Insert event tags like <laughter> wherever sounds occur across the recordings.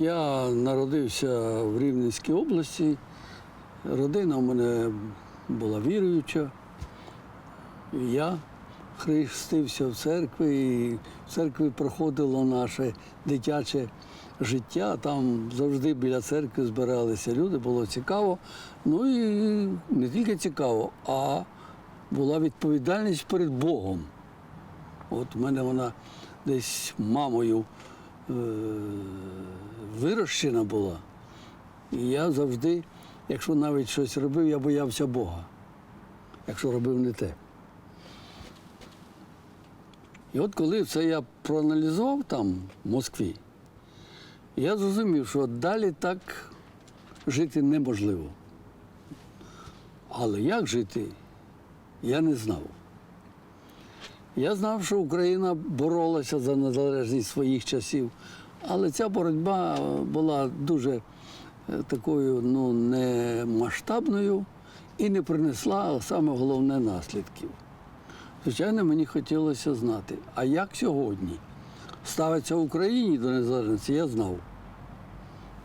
Я народився в Рівненській області. Родина в мене була віруюча. Я хрестився в церкві, і в церкві проходило наше дитяче життя. Там завжди біля церкви збиралися люди, було цікаво. Ну і не тільки цікаво, а була відповідальність перед Богом. От у мене вона десь мамою вирощена була. І я завжди, якщо навіть щось робив, я боявся Бога, якщо робив не те. І от коли це я проаналізував там, в Москві, я зрозумів, що далі так жити неможливо. Але як жити, я не знав. Я знав, що Україна боролася за незалежність своїх часів, але ця боротьба була дуже е, такою ну, не і не принесла саме головне наслідків. Звичайно, мені хотілося знати, а як сьогодні ставиться в Україні до незалежності, я знав.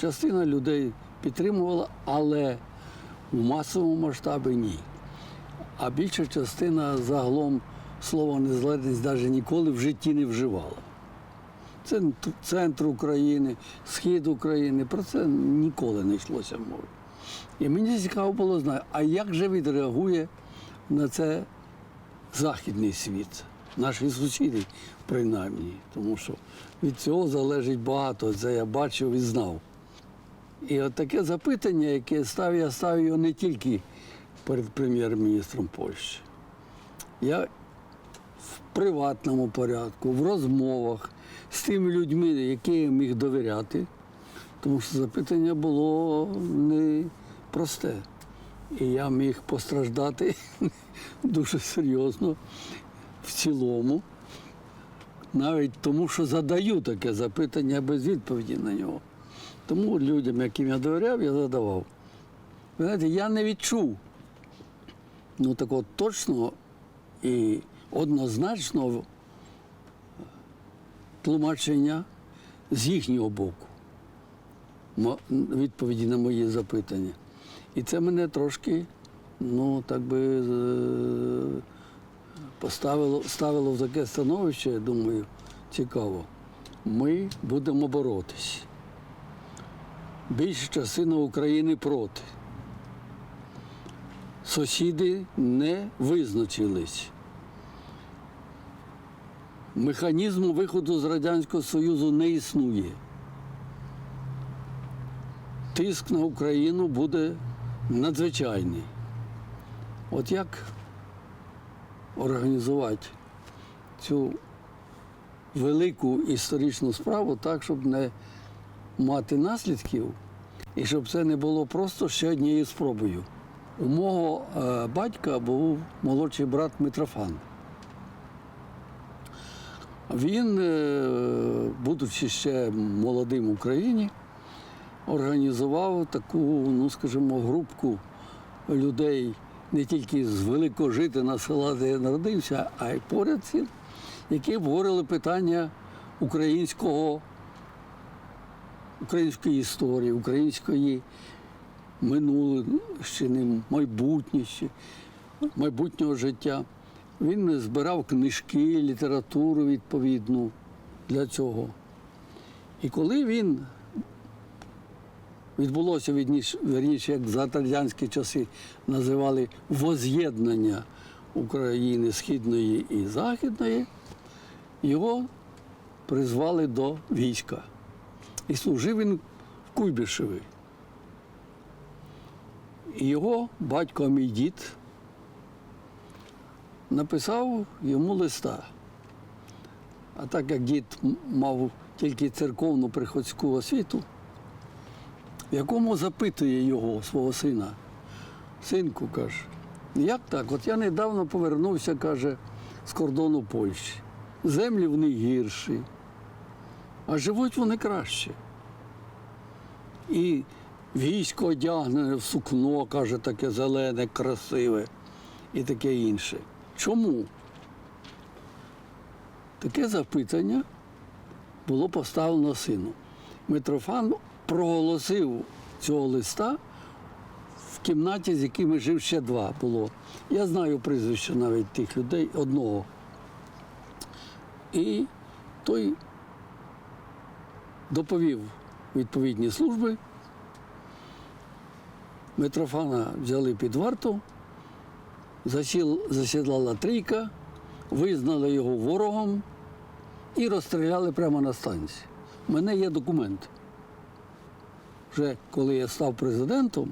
Частина людей підтримувала, але в масовому масштабі ні. А більша частина загалом слова незалежність навіть ніколи в житті не вживала. Це центр України, схід України, про це ніколи не йшлося мови. І мені цікаво було знати, а як же відреагує на це західний світ, наші сусіди, принаймні, тому що від цього залежить багато, це я бачив і знав. І от таке запитання, яке став, я ставив його не тільки перед прем'єр-міністром Польщі. Я приватному порядку, в розмовах з тими людьми, які я міг довіряти, тому що запитання було непросте. І я міг постраждати <laughs> дуже серйозно в цілому, навіть тому, що задаю таке запитання без відповіді на нього. Тому людям, яким я довіряв, я задавав. Ви знаєте, я не відчув ну, такого точного і однозначного тлумачення з їхнього боку відповіді на мої запитання. І це мене трошки, ну, так би е, поставило, ставило в таке становище, я думаю, цікаво. Ми будемо боротись. Більша частина України проти. Сусіди не визначились. Механізму виходу з Радянського Союзу не існує. Тиск на Україну буде надзвичайний. От як організувати цю велику історичну справу так, щоб не мати наслідків, і щоб це не було просто ще однією спробою. У мого е, батька був молодший брат Митрофан. Він, е, будучи ще молодим в Україні, організував таку, ну скажімо, групку людей не тільки з великого Великожитина села, де я народився, а й поряд які обговорили питання українського, української історії, української минулщини, майбутніші, майбутнього життя. Він збирав книжки, літературу відповідну для цього. І коли він відбулося верніше, як за радянські часи називали воз'єднання України Східної і Західної, його призвали до війська. І служив він в Куйбишеві. І його батько, мій дід, написав йому листа. А так як дід мав тільки церковну приходську освіту, в якому запитує його, свого сина, синку, каже, як так? От я недавно повернувся, каже, з кордону Польщі. Землі в них гірші, а живуть вони краще. І військо одягнене в сукно, каже, таке зелене, красиве і таке інше. Чому? Таке запитання було поставлено сину. Митрофан проголосив цього листа в кімнаті, з якими жив ще два було. Я знаю прізвище навіть тих людей, одного. І той доповів відповідні служби. Митрофана взяли під варту, засіл, засідлала трійка, визнали його ворогом і розстріляли прямо на станції. У мене є документ. Вже коли я став президентом,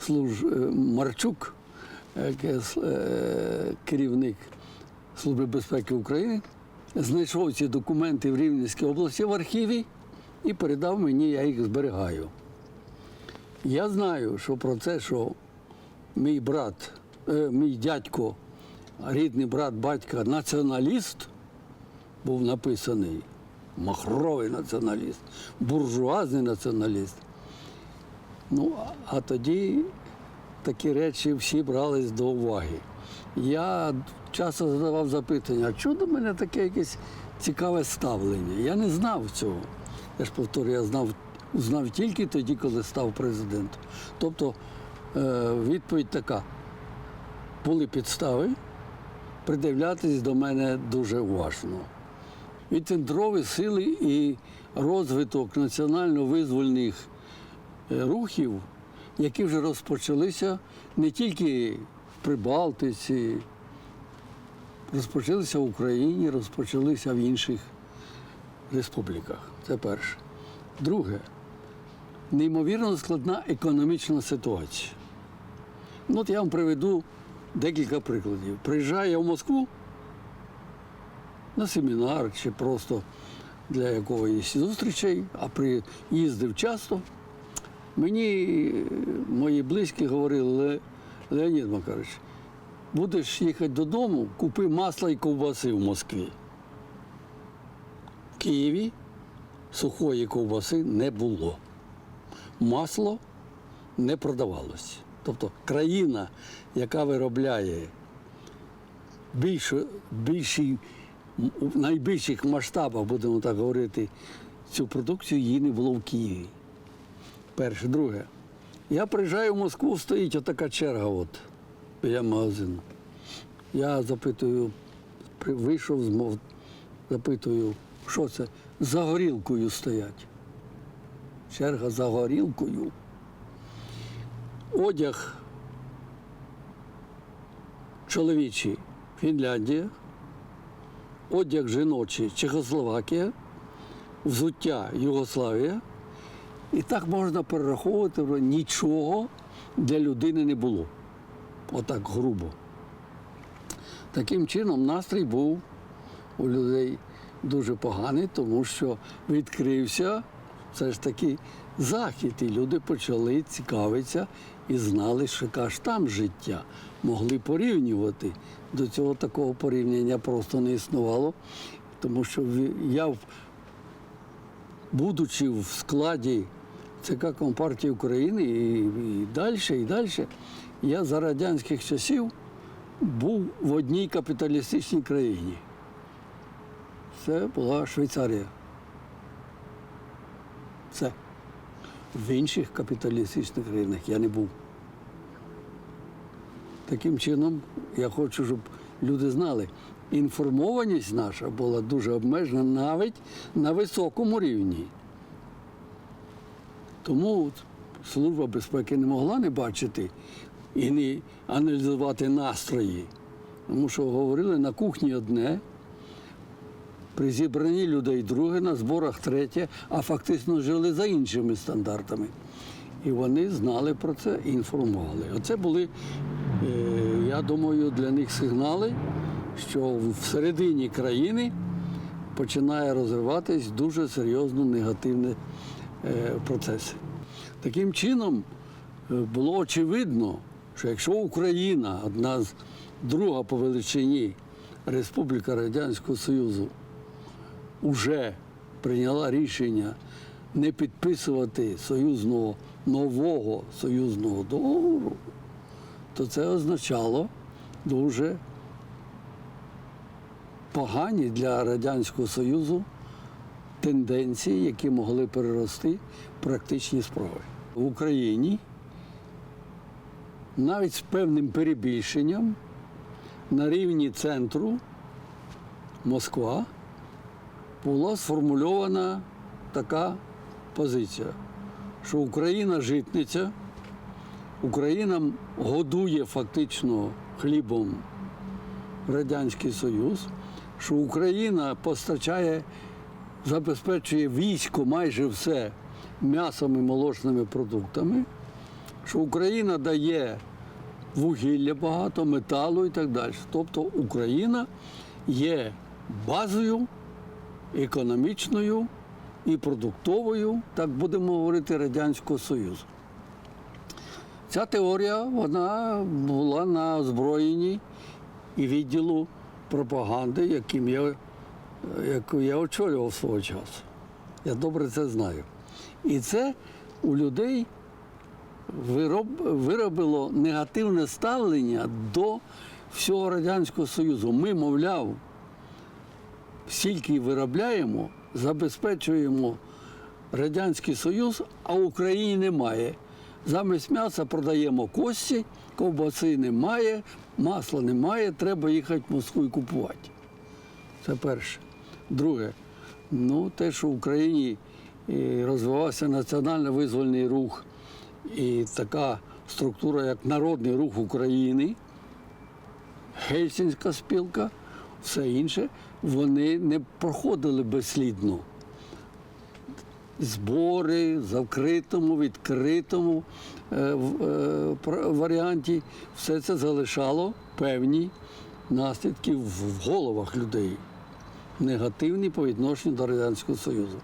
служ... е, Марчук, с- е, керівник Служби безпеки України, знайшов ці документи в Рівненській області в архіві і передав мені, я їх зберігаю. Я знаю, що про це, що мій брат, е, мій дядько, рідний брат батька, націоналіст, був написаний махровий націоналіст, буржуазний націоналіст. Ну, а- тоді такі речі всі брались до уваги. Я часто задавав запитання, а чого до мене таке якесь цікаве ставлення? Я не знав цього. Я ж повторюю, я знав, знав тільки тоді, коли став президентом. Тобто відповідь така: були підстави придивлятись до мене дуже уважно. Відцентрові сили і розвиток національно-визвольних е, рухів, які вже розпочалися не тільки в Прибалтиці, розпочалися в Україні, розпочалися в інших республіках. Це перше. Друге, неймовірно складна економічна ситуація. Ну, от я вам приведу декілька прикладів. Приїжджаю я в Москву на семінар чи просто для якоїсь зустрічей, а приїздив часто. Мені е, мої близькі говорили, Леонід Макарович, будеш їхати додому, купи масла і ковбаси в Москві. В Києві сухої ковбаси не було. Масло не продавалось. Тобто країна, яка виробляє більше, більші, в найбільших масштабах, будемо так говорити, цю продукцію її не було в Києві. Перше, друге. Я приїжджаю в Москву, стоїть отака черга от, біля магазину. Я запитую, вийшов з мов, запитую, що це? За горілкою стоять. Черга за горілкою. Одяг чоловічий Фінляндія, одяг жіночий Чехословакія, взуття Югославія. І так можна перераховувати, що нічого для людини не було. Отак грубо. Таким чином настрій був у людей дуже поганий, тому що відкрився все ж таки захід, і люди почали цікавитися і знали, що яка ж там життя. Могли порівнювати. До цього такого порівняння просто не існувало, тому що я, будучи в складі ЦК Компартії України і, і далі, і далі, я за радянських часів був в одній капіталістичній країні. Це була Швейцарія. Все. В інших капіталістичних країнах я не був. Таким чином, я хочу, щоб люди знали, інформованість наша була дуже обмежена навіть на високому рівні. Тому Служба безпеки не могла не бачити і не аналізувати настрої. Тому що говорили на кухні одне, при зібранні людей друге, на зборах третє, а фактично жили за іншими стандартами. І вони знали про це і інформували. Оце були, е, я думаю, для них сигнали, що всередині країни починає розвиватись дуже серйозно негативні е, процеси. Таким чином е, було очевидно, що якщо Україна, одна з друга по величині Республіка Радянського Союзу, вже прийняла рішення не підписувати союзного нового союзного договору, то це означало дуже погані для Радянського Союзу тенденції, які могли перерости в практичні справи. В Україні навіть з певним перебільшенням на рівні центру Москва була сформульована така позиція, що Україна житниця, Україна годує фактично хлібом Радянський Союз, що Україна постачає, забезпечує військо майже все м'ясом і молочними продуктами, що Україна дає вугілля багато, металу і так далі. Тобто Україна є базою економічною і продуктовою, так будемо говорити, Радянського Союзу. Ця теорія вона була на озброєнні і відділу пропаганди, яким я, яку я очолював свого часу. Я добре це знаю. І це у людей вироб, виробило негативне ставлення до всього Радянського Союзу. Ми, мовляв, стільки виробляємо, забезпечуємо Радянський Союз, а Україні немає. Замість м'яса продаємо кості, ковбаси немає, масла немає, треба їхати в Москву і купувати. Це перше. Друге, ну, те, що в Україні е, розвивався національно-визвольний рух і така структура, як Народний рух України, Гельсінська спілка, все інше, вони не проходили безслідно. Збори в закритому, відкритому е, е, варіанті, все це залишало певні наслідки в головах людей, негативні по відношенню до Радянського Союзу.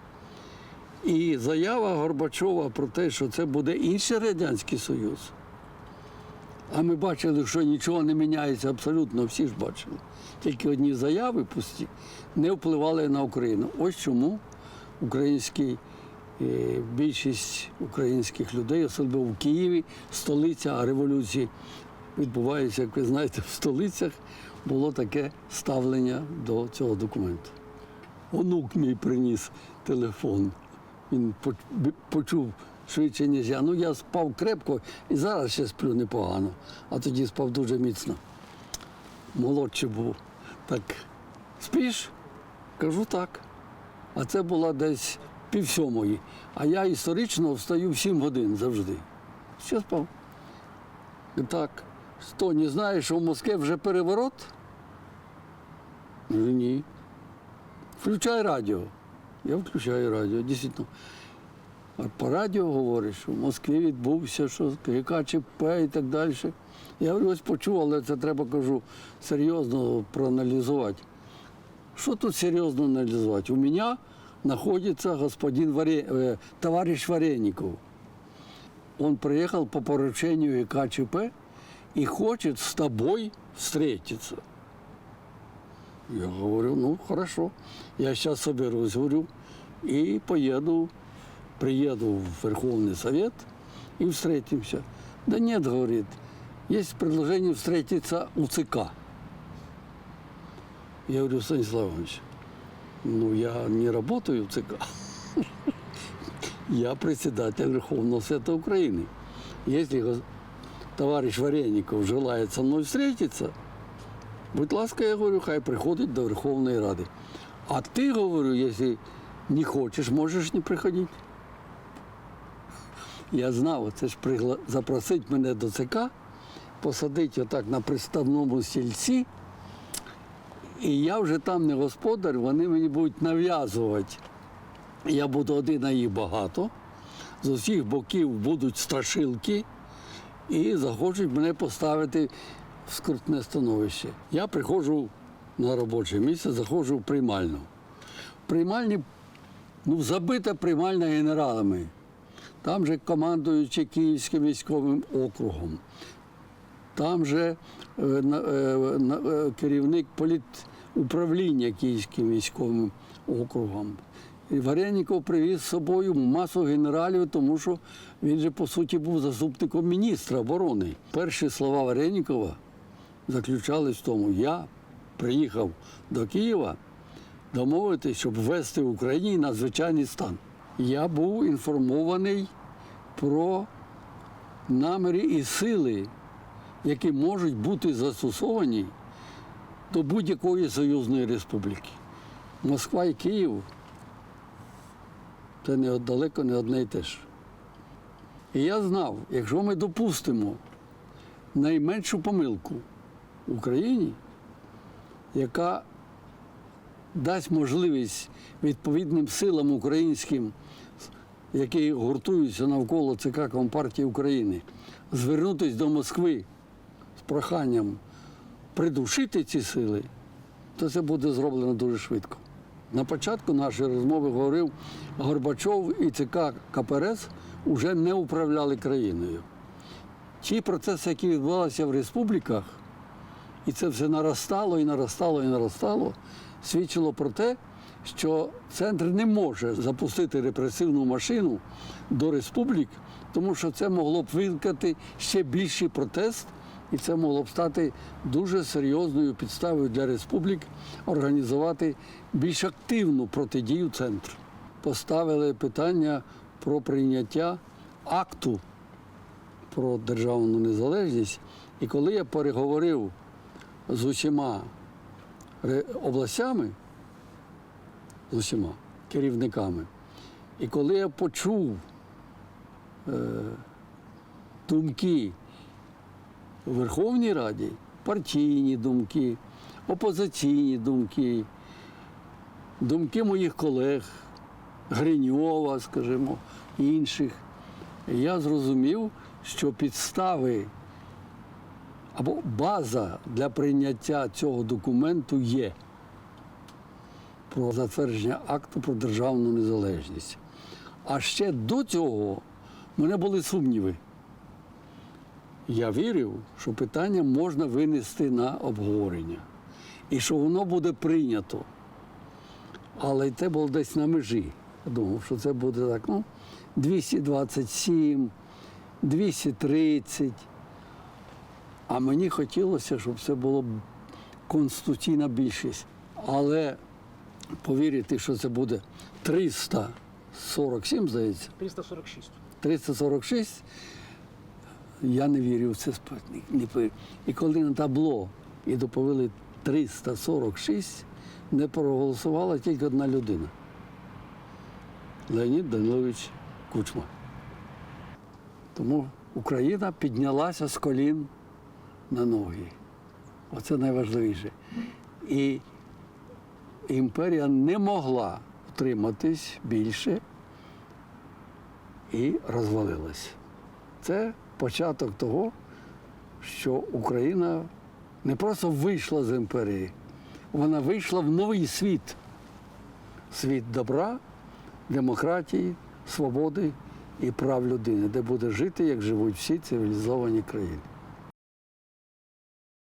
І заява Горбачова про те, що це буде інший Радянський Союз. А ми бачили, що нічого не міняється абсолютно, всі ж бачили. Тільки одні заяви пусті не впливали на Україну. Ось чому український, е, більшість українських людей, особливо в Києві, столиця революції відбувається, як ви знаєте, в столицях було таке ставлення до цього документу. Онук мій приніс телефон. Він почув швидше, ніж я. Ну, я спав крепко і зараз ще сплю непогано, а тоді спав дуже міцно. Молодший був. Так, спиш? Кажу так. А це була десь пів сьомої. А я історично встаю в 7 годин завжди. Що спав? Так. Що, не знаєш, що в Москві вже переворот? Ні. Включай радіо. Я включаю радіо, дійсно. А по радіо говориш, що в Москві відбувся, що яка ЧП і так далі. Я говорю, ось почув, але це треба кажу серйозно проаналізувати. Что тут серьезно анализовать? У меня находится господин Варе... э, товарищ Вареников. Он приехал по поручению ИКЧП и хочет с тобой встретиться. Я говорю, ну хорошо, я сейчас соберусь, говорю, и поеду, приеду в Верховный Совет и встретимся. Да нет, говорит, есть предложение встретиться у ЦК. Я говорю, Станислав Иванович, ну я не работаю в ЦК. <laughs> Я председатель Верховного Совета Украины. Если товарищ Вареников желает со мной встретиться, будь ласка, я говорю, хай приходить до Верховної Ради. А ти, говорю, якщо не хочеш, можеш не приходити. Я знав, це ж пригла... запросить мене до ЦК, посадить отак на приставному стільці, і я вже там не господар, вони мені будуть нав'язувати. Я буду один, а їх багато. З усіх боків будуть страшилки і захочуть мене поставити в скрутне становище. Я приходжу на робоче місце, заходжу в приймальну. В приймальні, ну, забита приймальна генералами. Там же командуючи Київським військовим округом. Там же е, е, е, керівник політуправління Київським військовим округом. І Вареніков привіз з собою масу генералів, тому що він же, по суті, був заступником міністра оборони. Перші слова Варенікова заключались в тому, я приїхав до Києва домовитися, щоб ввести в Україні надзвичайний стан. Я був інформований про наміри і сили, які можуть бути застосовані до будь-якої союзної республіки. Москва і Київ це не далеко не одне й те ж. І я знав, якщо ми допустимо найменшу помилку в Україні, яка дасть можливість відповідним силам українським, які гуртуються навколо ЦК Компартії України, звернутися до Москви з проханням придушити ці сили, то це буде зроблено дуже швидко. На початку нашої розмови говорив, Горбачов і ЦК КПРС вже не управляли країною. Ті процеси, які відбувалися в республіках, і це все наростало і наростало і наростало, свідчило про те, що центр не може запустити репресивну машину до республік, тому що це могло б викликати ще більший протест, і це могло б стати дуже серйозною підставою для республік організувати більш активну протидію центру. Поставили питання про прийняття акту про державну незалежність. І коли я переговорив з усіма областями, з усіма керівниками, і коли я почув е, думки у Верховній Раді, партійні думки, опозиційні думки, думки моїх колег, Гриньова, скажімо, інших, я зрозумів, що підстави або база для прийняття цього документу є про затвердження акту про державну незалежність. А ще до цього в мене були сумніви. Я вірив, що питання можна винести на обговорення і що воно буде прийнято. Але й те було десь на межі. Я думав, що це буде так, ну, 227, 230. А мені хотілося, щоб це було конституційна більшість. Але повірити, що це буде 347, здається, 346. 346, я не вірив в це пи- І коли на табло і доповіли 346, не проголосувала тільки одна людина. Леонід Данилович Кучма. Тому Україна піднялася з колін на ноги. Оце найважливіше. І імперія не могла втриматись більше і розвалилась. Це початок того, що Україна не просто вийшла з імперії, вона вийшла в новий світ. Світ добра, демократії, свободи і прав людини, де буде жити, як живуть всі цивілізовані країни.